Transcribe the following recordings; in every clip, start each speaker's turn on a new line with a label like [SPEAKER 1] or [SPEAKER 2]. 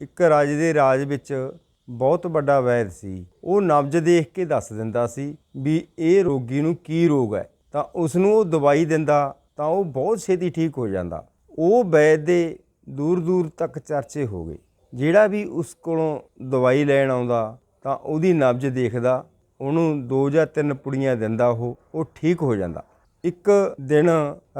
[SPEAKER 1] ਇੱਕ ਰਾਜੇ ਦੇ ਰਾਜ ਵਿੱਚ ਬਹੁਤ ਵੱਡਾ ਵੈਦ ਸੀ। ਉਹ ਨਬਜ ਦੇਖ ਕੇ ਦੱਸ ਦਿੰਦਾ ਸੀ ਵੀ ਇਹ ਰੋਗੀ ਨੂੰ ਕੀ ਰੋਗ ਹੈ। ਤਾਂ ਉਸ ਨੂੰ ਉਹ ਦਵਾਈ ਦਿੰਦਾ ਤਾਂ ਉਹ ਬਹੁਤ ਛੇਤੀ ਠੀਕ ਹੋ ਜਾਂਦਾ। ਉਹ ਵੈਦ ਦੇ ਦੂਰ ਦੂਰ ਤੱਕ ਚਰਚੇ ਹੋ ਗਏ। ਜਿਹੜਾ ਵੀ ਉਸ ਕੋਲੋਂ ਦਵਾਈ ਲੈਣ ਆਉਂਦਾ ਤਾਂ ਉਹਦੀ ਨਬਜ ਦੇਖਦਾ, ਉਹਨੂੰ ਦੋ ਜਾਂ ਤਿੰਨ ਪੁੜੀਆਂ ਦਿੰਦਾ ਉਹ ਉਹ ਠੀਕ ਹੋ ਜਾਂਦਾ। ਇੱਕ ਦਿਨ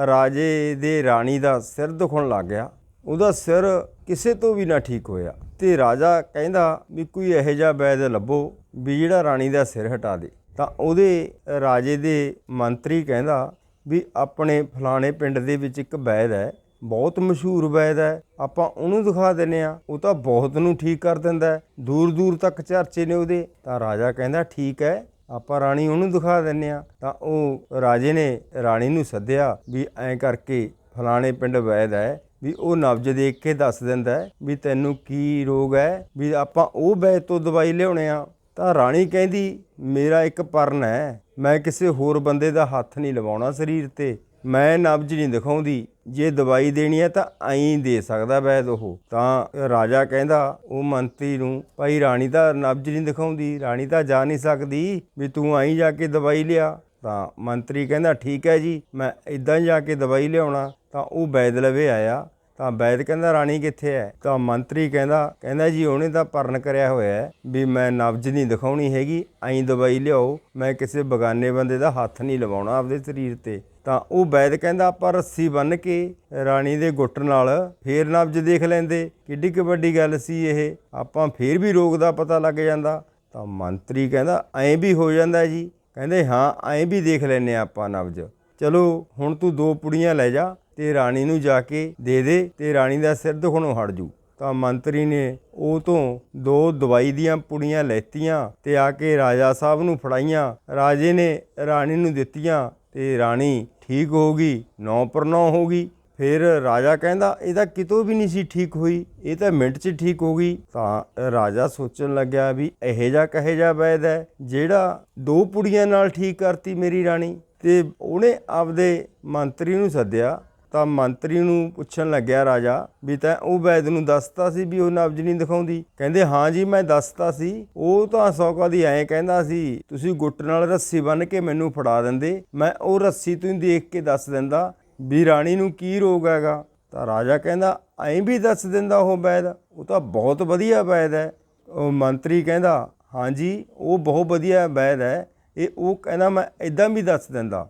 [SPEAKER 1] ਰਾਜੇ ਦੇ ਰਾਣੀ ਦਾ ਸਿਰ ਦੁਖਣ ਲੱਗ ਗਿਆ। ਉਹਦਾ ਸਿਰ ਕਿਸੇ ਤੋਂ ਵੀ ਨਾ ਠੀਕ ਹੋਇਆ। ਤੇ ਰਾਜਾ ਕਹਿੰਦਾ ਵੀ ਕੋਈ ਇਹੋ ਜਿਹਾ ਵੈਦ ਲੱਭੋ ਵੀ ਜਿਹੜਾ ਰਾਣੀ ਦਾ ਸਿਰ ਹਟਾ ਦੇ। ਤਾਂ ਉਹਦੇ ਰਾਜੇ ਦੇ ਮੰਤਰੀ ਕਹਿੰਦਾ ਵੀ ਆਪਣੇ ਫਲਾਣੇ ਪਿੰਡ ਦੇ ਵਿੱਚ ਇੱਕ ਵੈਦ ਹੈ, ਬਹੁਤ ਮਸ਼ਹੂਰ ਵੈਦ ਹੈ, ਆਪਾਂ ਉਹਨੂੰ ਦਿਖਾ ਦਿੰਨੇ ਆ ਉਹ ਤਾਂ ਬਹੁਤ ਨੂੰ ਠੀਕ ਕਰ ਦਿੰਦਾ ਦੂਰ ਦੂਰ ਤੱਕ ਚਰਚੇ ਨੇ ਉਹਦੇ। ਤਾਂ ਰਾਜਾ ਕਹਿੰਦਾ ਠੀਕ ਹੈ, ਆਪਾਂ ਰਾਣੀ ਉਹਨੂੰ ਦਿਖਾ ਦਿੰਨੇ ਆ ਤਾਂ ਉਹ ਰਾਜੇ ਨੇ ਰਾਣੀ ਨੂੰ ਸੱਦਿਆ ਵੀ ਐਂ ਕਰਕੇ ਫਲਾਣੇ ਪਿੰਡ ਵੈਦ ਹੈ ਵੀ ਉਹ ਨਬਜ ਦੇਖ ਕੇ ਦੱਸ ਦਿੰਦਾ ਵੀ ਤੈਨੂੰ ਕੀ ਰੋਗ ਹੈ, ਵੀ ਆਪਾਂ ਉਹ ਬੈਜ ਤੋਂ ਦਵਾਈ ਲਿਆਉਣੇ ਆ। ਤਾਂ ਰਾਣੀ ਕਹਿੰਦੀ, ਮੇਰਾ ਇੱਕ ਪਰਨ ਹੈ, ਮੈਂ ਕਿਸੇ ਹੋਰ ਬੰਦੇ ਦਾ ਹੱਥ ਨਹੀਂ ਲਵਾਉਣਾ ਸਰੀਰ ਤੇ। ਮੈਂ ਨਬਜ ਨਹੀਂ ਦਿਖਾਉਂਦੀ। ਜੇ ਦਵਾਈ ਦੇਣੀ ਹੈ ਤਾਂ ਐਂ ਦੇ ਸਕਦਾ ਵੈਦ ਉਹ। ਤਾਂ ਰਾਜਾ ਕਹਿੰਦਾ, ਉਹ ਮੰਤਰੀ ਨੂੰ, ਭਾਈ ਰਾਣੀ ਤਾਂ ਨਬਜ ਨਹੀਂ ਦਿਖਾਉਂਦੀ, ਰਾਣੀ ਤਾਂ ਜਾ ਨਹੀਂ ਸਕਦੀ, ਵੀ ਤੂੰ ਐਂ ਜਾ ਕੇ ਦਵਾਈ ਲਿਆ। ਤਾਂ ਮੰਤਰੀ ਕਹਿੰਦਾ, ਠੀਕ ਹੈ ਜੀ, ਮੈਂ ਇਦਾਂ ਜਾ ਕੇ ਦਵਾਈ ਲਿਆਉਣਾ। ਤਾਂ ਉਹ ਬੈਦ ਲਵੇ ਆਇਆ। ਤਾਂ ਬੈਦ ਕਹਿੰਦਾ, ਰਾਣੀ ਕਿੱਥੇ ਹੈ ਤਾਂ ਮੰਤਰੀ ਕਹਿੰਦਾ ਕਹਿੰਦਾ ਜੀ, ਉਹਨੇ ਤਾਂ ਪਰਨ ਕਰਿਆ ਹੋਇਆ ਵੀ ਮੈਂ ਨਬਜ ਨਹੀਂ ਦਿਖਾਉਣੀ ਹੈਗੀ, ਐਂ ਦਵਾਈ ਲਿਆਓ, ਮੈਂ ਕਿਸੇ ਬਗਾਨੇ ਬੰਦੇ ਦਾ ਹੱਥ ਨਹੀਂ ਲਵਾਉਣਾ ਆਪਦੇ ਸਰੀਰ ਤੇ। ਤਾਂ ਉਹ ਬੈਦ ਕਹਿੰਦਾ, ਆਪਾਂ ਰੱਸੀ ਬੰਨ ਕੇ ਰਾਣੀ ਦੇ ਗੁੱਟ ਨਾਲ ਫੇਰ ਨਬਜ ਦੇਖ ਲੈਂਦੇ, ਕਿੱਡੀ ਕੁ ਵੱਡੀ ਗੱਲ ਸੀ ਇਹ। ਆਪਾਂ ਫੇਰ ਵੀ ਰੋਗ ਦਾ ਪਤਾ ਲੱਗ ਜਾਂਦਾ। ਤਾਂ ਮੰਤਰੀ ਕਹਿੰਦਾ, ਐਂ ਵੀ ਹੋ ਜਾਂਦਾ ਜੀ। ਕਹਿੰਦੇ, ਹਾਂ, ਐਂ ਵੀ ਦੇਖ ਲੈਨੇ ਆਪਾਂ ਨਬਜ। ਚਲੋ, ਹੁਣ ਤੂੰ ਦੋ ਪੁੜੀਆਂ ਲੈ ਜਾ ਤੇ ਰਾਣੀ ਨੂੰ ਜਾ ਕੇ ਦੇ ਦੇ ਤੇ ਰਾਣੀ ਦਾ ਸਿਰ ਦੁਖਣੋਂ ਹਟ ਜੂ। ਤਾਂ ਮੰਤਰੀ ਨੇ ਉਹ ਤੋਂ ਦੋ ਦਵਾਈ ਦੀਆਂ ਪੁੜੀਆਂ ਲੈਤੀਆਂ ਤੇ ਆ ਕੇ ਰਾਜਾ ਸਾਹਿਬ ਨੂੰ ਫੜਾਈਆਂ। ਰਾਜੇ ਨੇ ਰਾਣੀ ਨੂੰ ਦਿੱਤੀਆਂ ਤੇ ਰਾਣੀ ਠੀਕ ਹੋ ਗਈ, ਨੌ ਪਰ ਨੌ ਹੋ ਗਈ। ਫਿਰ ਰਾਜਾ ਕਹਿੰਦਾ, ਇਹਦਾ ਕਿਤੋਂ ਵੀ ਨਹੀਂ ਸੀ ਠੀਕ ਹੋਈ, ਇਹ ਤਾਂ ਮਿੰਟ 'ਚ ਠੀਕ ਹੋ ਗਈ। ਤਾਂ ਰਾਜਾ ਸੋਚਣ ਲੱਗਿਆ ਵੀ ਇਹੋ ਜਿਹਾ ਕਹੇ ਜਾ ਵੈਦ ਹੈ ਜਿਹੜਾ ਦੋ ਪੁੜੀਆਂ ਨਾਲ ਠੀਕ ਕਰਤੀ ਮੇਰੀ ਰਾਣੀ। ਤੇ ਉਹਨੇ ਆਪਦੇ ਮੰਤਰੀ ਨੂੰ ਸੱਦਿਆ ਤਾਂ ਮੰਤਰੀ ਨੂੰ ਪੁੱਛਣ ਲੱਗਿਆ ਰਾਜਾ ਵੀ ਤੈਂ ਉਹ ਵੈਦ ਨੂੰ ਦੱਸਤਾ ਸੀ ਵੀ ਉਹ ਨਬਜ ਨਹੀਂ ਦਿਖਾਉਂਦੀ? ਕਹਿੰਦੇ, ਹਾਂ ਜੀ, ਮੈਂ ਦੱਸਤਾ ਸੀ। ਉਹ ਤਾਂ ਸੌਕਾ ਦੀ ਐਂ ਕਹਿੰਦਾ ਸੀ, ਤੁਸੀਂ ਗੁੱਟ ਨਾਲ ਰੱਸੀ ਬੰਨ ਕੇ ਮੈਨੂੰ ਫੜਾ ਦਿੰਦੇ। ਮੈਂ ਉਹ ਰੱਸੀ ਤੋਂ ਹੀ ਦੇਖ ਕੇ ਦੱਸ ਦਿੰਦਾ ਵੀ ਰਾਣੀ ਨੂੰ ਕੀ ਰੋਗ ਹੈਗਾ। ਤਾਂ ਰਾਜਾ ਕਹਿੰਦਾ, ਐਂ ਵੀ ਦੱਸ ਦਿੰਦਾ ਉਹ ਵੈਦ, ਉਹ ਤਾਂ ਬਹੁਤ ਵਧੀਆ ਵੈਦ ਹੈ। ਉਹ ਮੰਤਰੀ ਕਹਿੰਦਾ ਹਾਂਜੀ ਉਹ ਬਹੁਤ ਵਧੀਆ ਵੈਦ ਹੈ। ਇਹ ਉਹ ਕਹਿੰਦਾ, ਮੈਂ ਇਦਾਂ ਵੀ ਦੱਸ ਦਿੰਦਾ।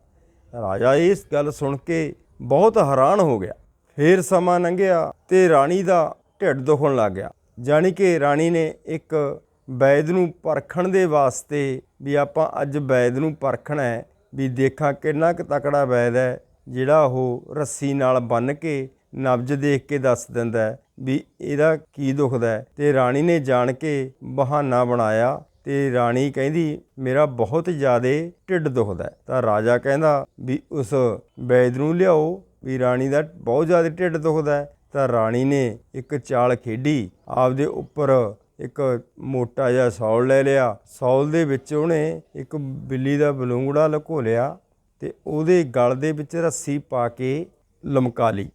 [SPEAKER 1] ਰਾਜਾ ਇਸ ਗੱਲ ਸੁਣ ਕੇ ਬਹੁਤ ਹੈਰਾਨ ਹੋ ਗਿਆ। ਫੇਰ ਸਮਾਂ ਲੰਘਿਆ ਤੇ ਰਾਣੀ ਦਾ ਢਿੱਡ ਦੁਖਣ ਲੱਗ ਗਿਆ। ਜਾਣੀ ਕਿ ਰਾਣੀ ਨੇ ਇੱਕ ਵੈਦ ਨੂੰ ਪਰਖਣ ਦੇ ਵਾਸਤੇ ਵੀ ਆਪਾਂ ਅੱਜ ਵੈਦ ਨੂੰ ਪਰਖਣਾ ਹੈ, ਵੀ ਦੇਖਾਂ ਕਿੰਨਾ ਕੁ ਤਕੜਾ ਵੈਦ ਹੈ, ਜਿਹੜਾ ਉਹ ਰੱਸੀ ਨਾਲ ਬੰਨ ਕੇ ਨਬਜ ਦੇਖ ਕੇ ਦੱਸ ਦਿੰਦਾ ਵੀ ਇਹਦਾ ਕੀ ਦੁਖਦਾ ਹੈ। ਤੇ ਰਾਣੀ ਨੇ ਜਾਣ ਕੇ ਬਹਾਨਾ ਬਣਾਇਆ ਤੇ ਰਾਣੀ ਕਹਿੰਦੀ, ਮੇਰਾ ਬਹੁਤ ਜ਼ਿਆਦਾ ਢਿੱਡ ਦੁਖਦਾ ਤਾਂ ਰਾਜਾ ਕਹਿੰਦਾ ਵੀ, ਉਸ ਵੈਦ ਨੂੰ ਲਿਆਓ ਵੀ ਰਾਣੀ ਦਾ ਬਹੁਤ ਜ਼ਿਆਦਾ ਢਿੱਡ ਦੁਖਦਾ ਤਾਂ ਰਾਣੀ ਨੇ ਇੱਕ ਚਾਲ ਖੇਡੀ, ਆਪਦੇ ਉੱਪਰ ਇੱਕ ਮੋਟਾ ਜਿਹਾ ਸੌਲ ਲੈ ਲਿਆ। ਸੌਲ ਦੇ ਵਿੱਚ ਉਹਨੇ ਇੱਕ ਬਿੱਲੀ ਦਾ ਬਲੂੰਗੜਾ ਲੁਕੋ ਲਿਆ ਤੇ ਉਹਦੇ ਗਲ ਦੇ ਵਿੱਚ ਰੱਸੀ ਪਾ ਕੇ ਲਮਕਾ ਲਈ।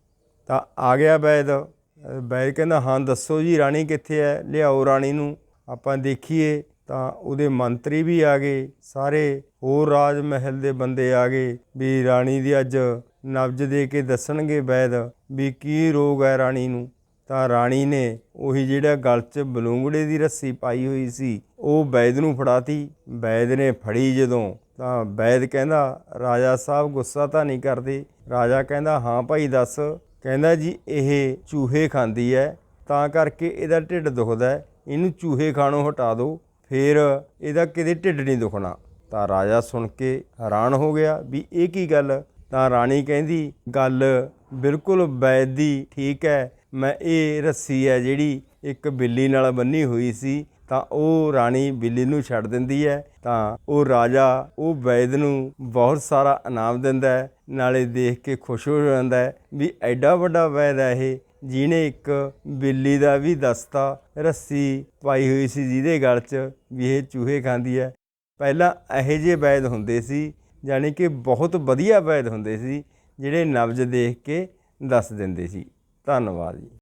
[SPEAKER 1] ਤਾਂ ਆ ਗਿਆ ਵੈਦ ਵੈਦ ਕਹਿੰਦਾ, ਹਾਂ, ਦੱਸੋ ਜੀ, ਰਾਣੀ ਕਿੱਥੇ ਹੈ? ਲਿਆਓ ਰਾਣੀ ਨੂੰ। ਆਪਾਂ ਦੇਖੀਏ ਤਾਂ ਉਹਦੇ ਮੰਤਰੀ ਵੀ ਆ ਗਏ, ਸਾਰੇ ਹੋਰ ਰਾਜ ਮਹਿਲ ਦੇ ਬੰਦੇ ਆ ਗਏ ਵੀ ਰਾਣੀ ਦੀ ਅੱਜ ਨਬਜ ਦੇ ਕੇ ਦੱਸਣਗੇ ਵੈਦ ਵੀ ਕੀ ਰੋਗ ਹੈ ਰਾਣੀ ਨੂੰ। ਤਾਂ ਰਾਣੀ ਨੇ ਉਹੀ ਜਿਹੜਾ ਗਲ 'ਚ ਬਲੂੰਗੜੇ ਦੀ ਰੱਸੀ ਪਾਈ ਹੋਈ ਸੀ, ਉਹ ਵੈਦ ਨੂੰ ਫੜਾਤੀ। ਵੈਦ ਨੇ ਫੜੀ ਜਦੋਂ, ਤਾਂ ਵੈਦ ਕਹਿੰਦਾ, ਰਾਜਾ ਸਾਹਿਬ ਗੁੱਸਾ ਤਾਂ ਨਹੀਂ ਕਰਦੇ। ਰਾਜਾ ਕਹਿੰਦਾ, ਹਾਂ ਭਾਈ ਦੱਸ। ਕਹਿੰਦਾ, ਜੀ, ਇਹ ਚੂਹੇ ਖਾਂਦੀ ਹੈ, ਤਾਂ ਕਰਕੇ ਇਹਦਾ ਢਿੱਡ ਦੁਖਦਾ ਇਹਨੂੰ ਚੂਹੇ ਖਾਣੋਂ ਹਟਾ ਦਿਓ। ਫਿਰ ਇਹਦਾ ਕਿਤੇ ਢਿੱਡ ਨਹੀਂ ਦੁਖਣਾ। ਤਾਂ ਰਾਜਾ ਸੁਣ ਕੇ ਹੈਰਾਨ ਹੋ ਗਿਆ ਵੀ ਇਹ ਕੀ ਗੱਲ? ਤਾਂ ਰਾਣੀ ਕਹਿੰਦੀ, ਗੱਲ ਬਿਲਕੁਲ ਵੈਦ ਦੀ, ਠੀਕ ਹੈ। ਮੈਂ ਇਹ ਰੱਸੀ ਹੈ ਜਿਹੜੀ ਇੱਕ ਬਿੱਲੀ ਨਾਲ ਬੰਨੀ ਹੋਈ ਸੀ, ਤਾਂ ਉਹ ਰਾਣੀ ਬਿੱਲੀ ਨੂੰ ਛੱਡ ਦਿੰਦੀ ਹੈ। ਤਾਂ ਉਹ ਰਾਜਾ ਉਹ ਵੈਦ ਨੂੰ ਬਹੁਤ ਸਾਰਾ ਇਨਾਮ ਦਿੰਦਾ ਹੈ। ਨਾਲੇ ਦੇਖ ਕੇ ਖੁਸ਼ ਹੋ ਜਾਂਦਾ ਵੀ ਐਡਾ ਵੱਡਾ ਵੈਦ ਹੈ ਇਹ। ਜਿਹਨੇ ਇੱਕ ਬਿੱਲੀ ਦਾ ਵੀ ਦਸਤਾ ਰੱਸੀ ਪਾਈ ਹੋਈ ਸੀ ਜਿਹਦੇ ਗਲ 'ਚ ਵੀ ਇਹ ਚੂਹੇ ਖਾਂਦੀ ਹੈ। ਪਹਿਲਾਂ ਇਹੋ ਜਿਹੇ ਵੈਦ ਹੁੰਦੇ ਸੀ ਯਾਨੀ ਕਿ ਬਹੁਤ ਵਧੀਆ ਵੈਦ ਹੁੰਦੇ ਸੀ, ਜਿਹੜੇ ਨਬਜ ਦੇਖ ਕੇ ਦੱਸ ਦਿੰਦੇ ਸੀ। ਧੰਨਵਾਦ ਜੀ।